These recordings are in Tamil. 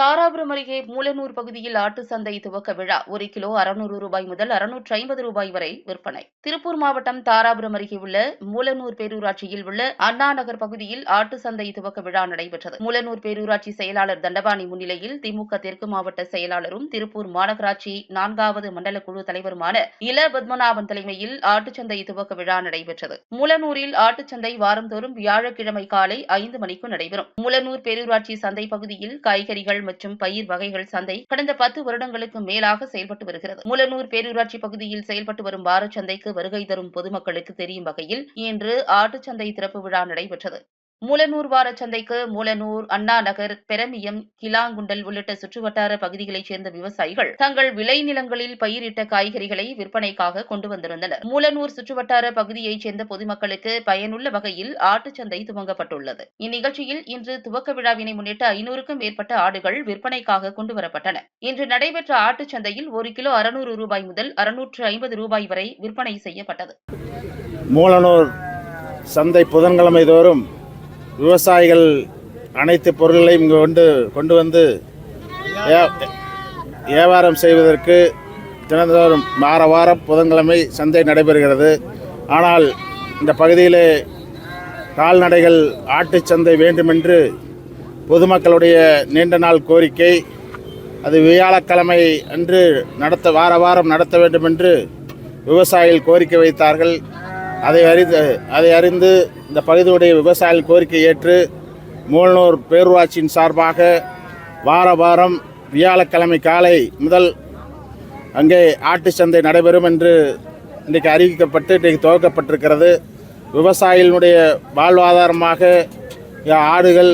தாராபுரம் அருகே மூலனூர் பகுதியில் ஆட்டு சந்தை துவக்க விழா. ஒரு கிலோ அறுநூறு ரூபாய் முதல் அறுநூற்று ஐம்பது ரூபாய் வரை விற்பனை. திருப்பூர் மாவட்டம் தாராபுரம் அருகே உள்ள மூலனூர் பேரூராட்சியில் உள்ள அண்ணா நகர் பகுதியில் ஆட்டு சந்தை துவக்க விழா நடைபெற்றது. மூலனூர் பேரூராட்சி செயலாளர் தண்டபாணி முன்னிலையில் திமுக தெற்கு மாவட்ட செயலாளரும் திருப்பூர் மாநகராட்சி நான்காவது மண்டல குழு தலைவருமான இல பத்மநாபன் தலைமையில் ஆட்டுச்சந்தை துவக்க விழா நடைபெற்றது. மூலனூரில் ஆட்டுச்சந்தை வாரந்தோறும் வியாழக்கிழமை காலை ஐந்து மணிக்கு நடைபெறும். மூலனூர் பேரூராட்சி சந்தை பகுதியில் காய்கறிகள் மற்றும் பயிர் வகைகள் சந்தை கடந்த பத்து வருடங்களுக்கு மேலாக செயல்பட்டு வருகிறது. மூலனூர் பேரூராட்சி பகுதியில் செயல்பட்டு வரும் வாரச்சந்தைக்கு வருகை தரும் பொதுமக்களுக்கு தெரியும் வகையில் இன்று ஆட்டுச்சந்தை திறப்பு விழா நடைபெற்றது. மூலனூர் வார சந்தைக்கு மூலனூர் அண்ணா நகர் பெரமியம் கிலாங்குண்டல் உள்ளிட்ட சுற்றுவட்டார பகுதிகளைச் சேர்ந்த விவசாயிகள் தங்கள் விளைநிலங்களில் பயிரிட்ட காய்கறிகளை விற்பனைக்காக கொண்டு வந்திருந்தனர். மூலனூர் சுற்றுவட்டார பகுதியைச் சேர்ந்த பொதுமக்களுக்கு பயனுள்ள வகையில் ஆட்டுச்சந்தை துவங்கப்பட்டுள்ளது. இந்நிகழ்ச்சியில் இன்று துவக்க விழாவினை முன்னிட்டு ஐநூறுக்கும் மேற்பட்ட ஆடுகள் விற்பனைக்காக கொண்டுவரப்பட்டன இன்று நடைபெற்ற ஆட்டுச்சந்தையில் ஒரு கிலோ அறுநூறு ரூபாய் முதல் அறுநூற்று ஐம்பது ரூபாய் வரை விற்பனை செய்யப்பட்டது. மூலனூர் சந்தை புதன்கிழமை தோறும் விவசாயிகள் அனைத்து பொருள்களையும் இங்கு கொண்டு கொண்டு வந்து வியாபாரம் செய்வதற்கு தினந்தோறும் வார வாரம் புதன்கிழமை சந்தை நடைபெறுகிறது. ஆனால் இந்த பகுதியிலே கால்நடைகள் ஆட்டுச் சந்தை வேண்டுமென்று பொதுமக்களுடைய நீண்ட நாள் கோரிக்கை அது வியாழக்கிழமை அன்று நடத்த வார வாரம் நடத்த வேண்டும் என்று விவசாயிகள் கோரிக்கை வைத்தார்கள். அதை அறிந்து அதை அறிந்து இந்த பகுதியுடைய விவசாயிகள் கோரிக்கை ஏற்று மூலனூர் பேரூராட்சியின் சார்பாக வார வாரம் வியாழக்கிழமை காலை முதல் அங்கே ஆட்டு சந்தை நடைபெறும் என்று இன்றைக்கு அறிவிக்கப்பட்டு இன்றைக்கு துவக்கப்பட்டிருக்கிறது. விவசாயிகளுடைய வாழ்வாதாரமாக ஆடுகள்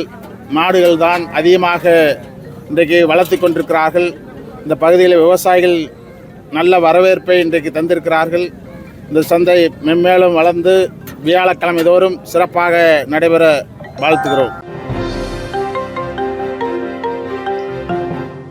மாடுகள் தான் அதிகமாக இன்றைக்கு வளர்த்து கொண்டிருக்கிறார்கள். இந்த பகுதியில் விவசாயிகள் நல்ல வரவேற்பை இன்றைக்கு தந்திருக்கிறார்கள். இந்த சந்தை மென்மேலும் வளர்ந்து வியாழக்கிழமை தோறும் சிறப்பாக நடைபெற வாழ்த்துகிறோம்.